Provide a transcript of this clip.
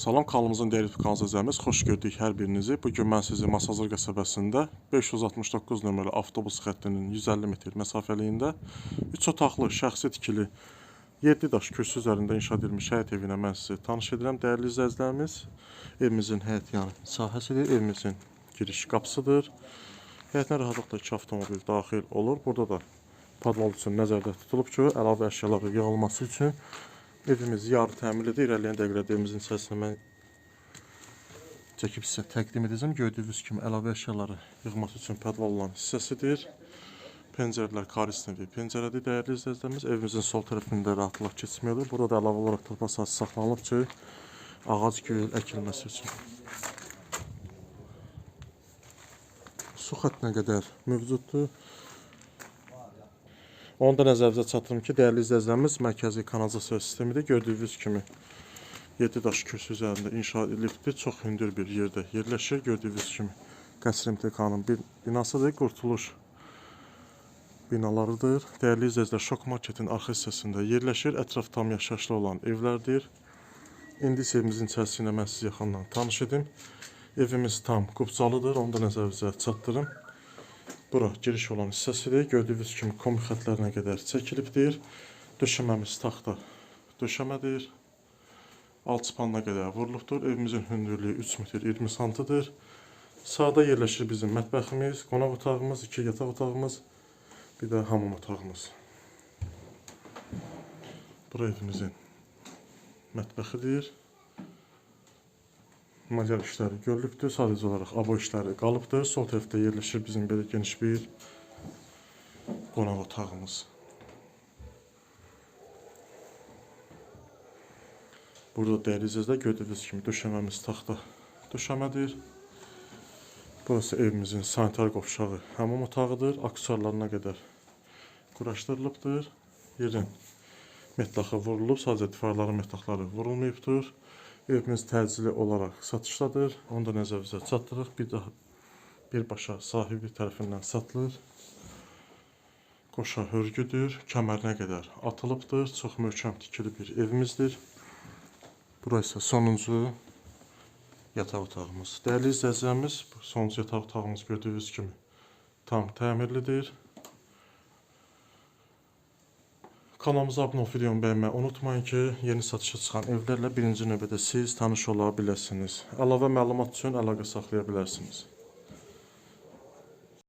Salam kanalımızın dəyərli kanal izləyicimiz, xoş gördük hər birinizi. Bu gün mən sizi Masazır qəsəbəsində 569 nömrəli avtobus xəttinin 150 metr məsafəliyində 3 otaqlı şəxsi tikili 7 daş kürsü üzərində inşa edilmiş həyət evinə mən sizi tanış edirəm. Dəyərli izləyicilərimiz, evimizin həyət yanı sahəsidir, evimizin giriş qapısıdır. Həyətinə rahatlıqla 2 avtomobil daxil olur. Burada da podval üçün nəzərdə tutulub ki, əlavə əşyaların yığılması üçün evimiz yarı təmirlidir. İrəliyən dəqiqələrdə evimizin içərisində mən çəkib sizə təqdim edəcəm. Gördüyünüz kimi əlavə əşyaları yığması üçün podval olan hissəsidir. Pəncərələr karis növi pəncərədir. Dəyərli izləyicilərimiz, evimizin sol tərəfində rahatlıq keçmək olur. Burada da əlavə olaraq torpaq sahəsi saxlanılıb ki, ağac gül əkilməsi üçün. Su xəttinə qədər mövcuddur. Onu da nəzərinizə çatdırım ki, dəyərli izləyicilərimiz, mərkəzi kanalizasiya sistemidir. Gördüyünüz kimi 7 daş kürsü üzərində inşa edilibdir. Çox hündür bir yerdə yerləşir. Gördüyünüz kimi qəsr imtahanın bir binasıdır. Qurtuluş binalarıdır. Dəyərli izləyicilər, Şok Marketin arxa hissəsində yerləşir. Ətraf tam yaşayışlı olan evlərdir. İndi isə evimizin içərisi ilə mən sizi yaxından tanış edim. Evimiz tam qubcalıdır. Onu da nəzərinizə çatdırım. Bura giriş olan hissəsidir. Gördüyünüz kimi kombi xətlərinə qədər çəkilibdir. Döşəməmiz taxta döşəmədir. Alçıpanına qədər vurulubdur. Evimizin hündürlüyü 3 metr 20 santıdır. Sağda yerləşir bizim mətbəximiz, qonaq otağımız, iki yataq otağımız, bir də hamam otağımız. Bura evimizin mətbəxidir. Macar işləri görülübdür. Sadəcə olaraq abo işləri qalıbdır. Sol tərəfdə yerləşir bizim belə geniş bir qonaq otağımız. Burada izləyicilər gördüyünüz kimi döşəməmiz taxta döşəmədir. Burası evimizin sanitar qovşağı, hamam otağıdır. Aksesuarlarına qədər quraşdırılıbdır. Yerin metlaxı vurulub, sadəcə divarların metlaqları vurulmayıbdır. Evimiz təcili olaraq satışdadır. Onu da nəzərinizə çatdırırıq. Bir daha birbaşa sahibi tərəfindən satılır. Qoşa hörgüdür, kəmərinə qədər atılıbdır. Çox möhkəm tikili bir evimizdir. Bura isə sonuncu yataq otağımız. İzləyicilərimiz, bu sonuncu yataq otağımız gördüyünüz kimi tam təmirlidir. Kanalımıza abunə olub videomu bəyənməyi unutmayın ki, yeni satışa çıxan evlərlə birinci növbədə siz tanış ola biləsiniz. Əlavə məlumat üçün əlaqə saxlaya bilərsiniz.